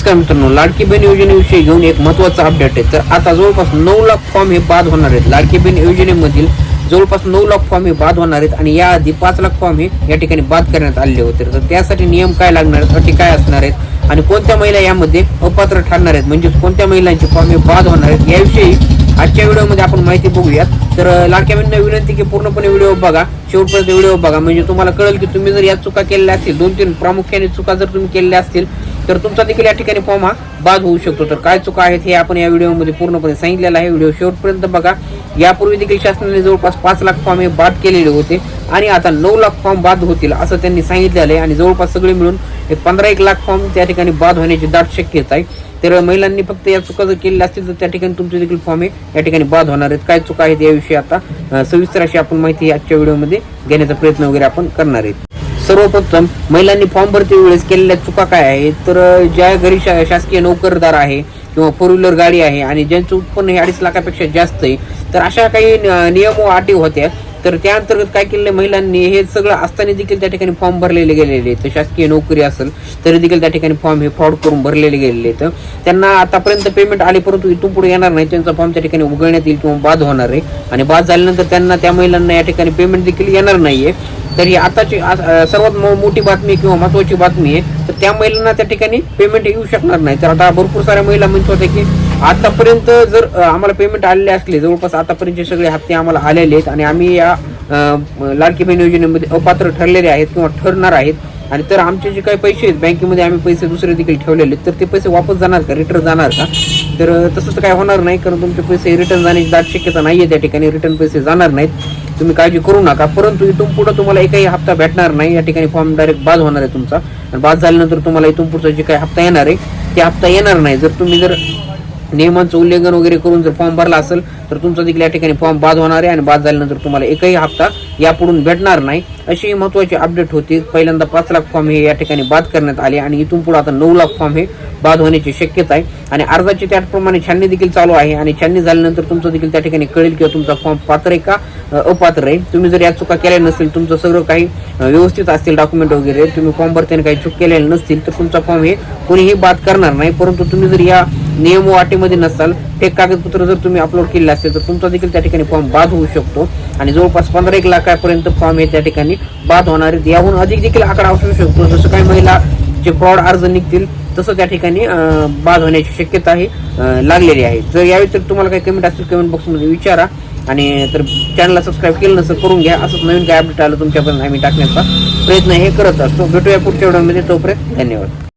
नमस्कार मित्रांनो लाडकी बहीण योजनेविषयी घेऊन एक महत्त्वाचा अपडेट आहे. तर आता जवळपास नऊ लाख फॉर्म हे बाद होणार आहेत. लाडकी बहीण योजनेमधील जवळपास नऊ लाख फॉर्म हे बाद होणार आहेत आणि याआधी पाच लाख फॉर्म हे या ठिकाणी बाद करण्यात आले होते. तर त्यासाठी नियम काय लागणार आहेत? अटी काय असणार आहेत? आणि कोणत्या महिला यामध्ये अपात्र ठरणार आहेत? म्हणजेच कोणत्या महिलांचे फॉर्म हे बाद होणार आहेत? याविषयी आजच्या व्हिडिओमध्ये आपण माहिती बघूयात. तर लाडक्या बहिणींना विनंती की पूर्णपणे व्हिडिओ बघा. शेवटपर्यंत व्हिडिओ बघा. म्हणजे तुम्हाला कळेल की तुम्ही जर या चुका केलेल्या असतील दोन तीन प्रामुख्याने चुका जर तुम्ही केलेल्या असतील तर तुमचा देखील या ठिकाणी फॉर्म हा बाद होऊ शकतो. तर काय चुका आहेत हे आपण या व्हिडिओमध्ये पूर्णपणे सांगितलेलं आहे. व्हिडिओ शेवटपर्यंत बघा. यापूर्वी देखील शासनाने जवळपास पाच लाख फॉर्म हे बाद केलेले होते आणि आता नऊ लाख फॉर्म बाद होतील असं त्यांनी सांगितलेलं आहे. आणि जवळपास सगळे मिळून एक पंधरा एक लाख फॉर्म त्या ठिकाणी बाद होण्याची दाट शक्यता आहे. तर महिलांनी फक्त या चुका जर केलेल्या असतील तर त्या ठिकाणी तुमचे देखील फॉर्म हे या ठिकाणी बाद होणार आहेत. काय चुका आहेत याविषयी आता सविस्तर अशी आपण माहिती आजच्या व्हिडिओमध्ये घेण्याचा प्रयत्न वगैरे आपण करणार आहेत. सर्वप्रथम महिलांनी फॉर्म भरती वेळेस केलेल्या चुका काय आहेत? तर ज्या घरी शा- शासकीय नोकरदार आहे किंवा फोर व्हीलर गाडी आहे आणि ज्यांचं उत्पन्न हे अडीच लाखापेक्षा जास्त आहे तर अशा काही नियम व अटी होत्या. तर त्या अंतर्गत काय केलेलं महिलांनी हे सगळं असताना देखील त्या ठिकाणी फॉर्म भरलेले गेलेले आहेत. तर शासकीय नोकरी असेल तरी देखील त्या ठिकाणी फॉर्म हे फ्रॉड करून भरलेले गेलेले आहेत. त्यांना आतापर्यंत पेमेंट आले परंतु इथून पुढे येणार नाही. त्यांचा फॉर्म त्या ठिकाणी उघडण्यात येईल किंवा बाद होणार आहे. आणि बाद झाल्यानंतर त्यांना त्या महिलांना या ठिकाणी पेमेंट देखील येणार नाही आहे तरी आताची सर्वात मो- मोठी बातमी किंवा महत्वाची बातमी आहे तर त्या महिलांना त्या ठिकाणी पेमेंट येऊ शकणार नाही. तर आता भरपूर साऱ्या महिला म्हणत होत्या की आतापर्यंत जर आम्हाला पेमेंट आलेले असले जवळपास आतापर्यंतचे सगळे हप्ते आम्हाला आलेले आहेत आणि आम्ही या लाडकी बहीण योजनेमध्ये अपात्र ठरलेले आहेत किंवा ठरणार आहेत. आणि तर आमचे जे काही पैसे आहेत बँकेमध्ये आम्ही पैसे दुसरे देखील ठेवलेले आहेत तर ते पैसे वापस जाणार का रिटर्न जाणार का? तर तसंच तसं तर काय होणार नाही कारण तुमचे पैसे रिटर्न जाण्याची दाट शक्यता नाही आहे त्या ठिकाणी रिटर्न पैसे जाणार नाहीत. तुम्ही काळजी करू नका परंतु इथून पुढं तुम्हाला एकही हप्ता भेटणार नाही या ठिकाणी फॉर्म डायरेक्ट बाद होणार आहे तुमचा. आणि बाद झाल्यानंतर तुम्हाला इथून पुढचा जे काही हप्ता येणार आहे ते हप्ता येणार नाही. जर तुम्ही जर नियमांचं उल्लंघन वगैरे करून जर फॉर्म भरला असेल तर तुमचा देखील या ठिकाणी फॉर्म बाद होणार आहे आणि बाद झाल्यानंतर तुम्हाला एकही हप्ता यापुढून भेटणार नाही. अशी महत्वाची अपडेट होती. पहिल्यांदा पाच लाख फॉर्म हे या ठिकाणी बाद करण्यात आले आणि इथून पुढे आता नऊ लाख फॉर्म हे बाद होण्याची शक्यता आहे. आणि अर्जाची त्याचप्रमाणे छाननी देखील चालू आहे आणि छाननी झाल्यानंतर तुमचं देखील त्या ठिकाणी कळेल किंवा तुमचा फॉर्म पात्र आहे का? अपात्र आहे. तुम्ही जर या चुका केल्या नसतील तुमचं सगळं काही व्यवस्थित असतील डॉक्युमेंट वगैरे तुम्ही फॉर्म भरताना काही चूक केलेले नसतील तर तुमचा फॉर्म हे कोणीही बाद करणार नाही. परंतु तुम्ही जर या नियम व अटीमध्ये नसाल ते कागदपत्र जर तुम्ही अपलोड केले असतील तर तुमचा देखील त्या ठिकाणी फॉर्म बाद होऊ शकतो. आणि जवळपास पंधरा एक लाखापर्यंत फॉर्म हे त्या ठिकाणी बाद होणार आहेत. याहून अधिक देखील आकडा असू शकतो. जसं काही महिला जे फ्रॉड अर्ज निघतील तसं त्या ठिकाणी बाद होण्याची शक्यता ही लागलेली आहे. जर या व्यतिरिक्त तुम्हाला काही कमेंट असतील कमेंट बॉक्समध्ये विचारा. आणि तर चॅनलला सबस्क्राईब केलं नसेल करून घ्या. असंच नवीन काय अपडेट आलं तुमच्यापर्यंत आम्ही टाकण्याचा प्रयत्न हे करत असतो. भेटूया पुढच्या व्हिडिओमध्ये. तोपर्यंत धन्यवाद.